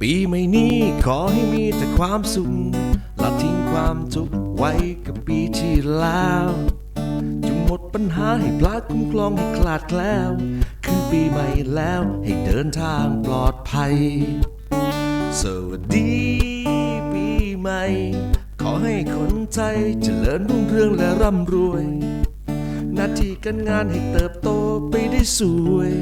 ปีใหม่นี้ขอให้มีแต่ความสุขละทิ้งความทุกข์ไว้กับปีที่แล้วจงหมดปัญหาให้พลาดคุ้มครองให้คลาดแคล้วขึ้นปีใหม่แล้วให้เดินทางปลอดภัย สวัสดีปีใหม่ ขอให้คนไทยเจริญรุ่งเรืองและร่ำรวย หน้าที่การงานให้เติบโตไปได้สวย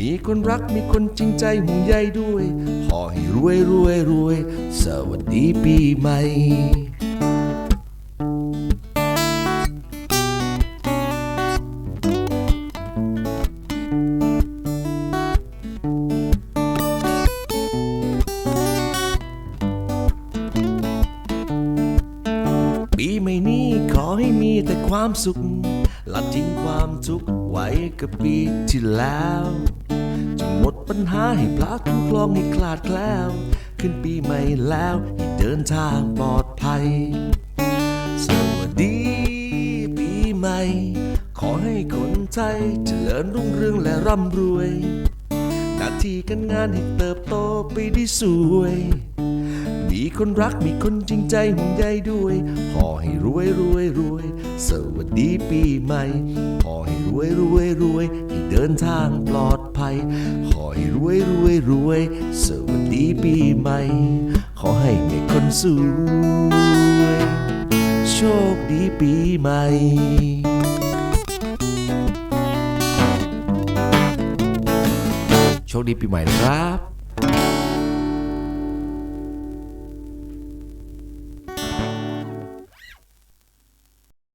มีคนรักมีคนจริงใจห่วงใยด้วย ขอให้รวยรวยรวย สวัสดีปีใหม่ปีใหม่นี้ขอให้มีแต่ความสุข ละทิ้งความทุกข์ไว้กับปีที่แล้ว ปัญหาให้พระคุ้มครองให้คลาดแคล้ว ขึ้นปีใหม่แล้วให้เดินทางปลอดภัย สวัสดีปีใหม่ ขอให้คนไทยเจริญรุ่งเรืองและร่ำรวย หน้าที่การงานให้เติบโตไปได้สวย มีคนรักมีคนจริงใจห่วงใยด้วย ขอให้รวยรวยรวย สวัสดีปีใหม่ ขอให้รวยรวยรวย ให้เดินทางปลอดภัย ขอให้รวยรวยรวย สวัสดีปีใหม่ ขอให้มีคนสวยโชคดีปีใหม่โชคดีปีใหม่นะครับ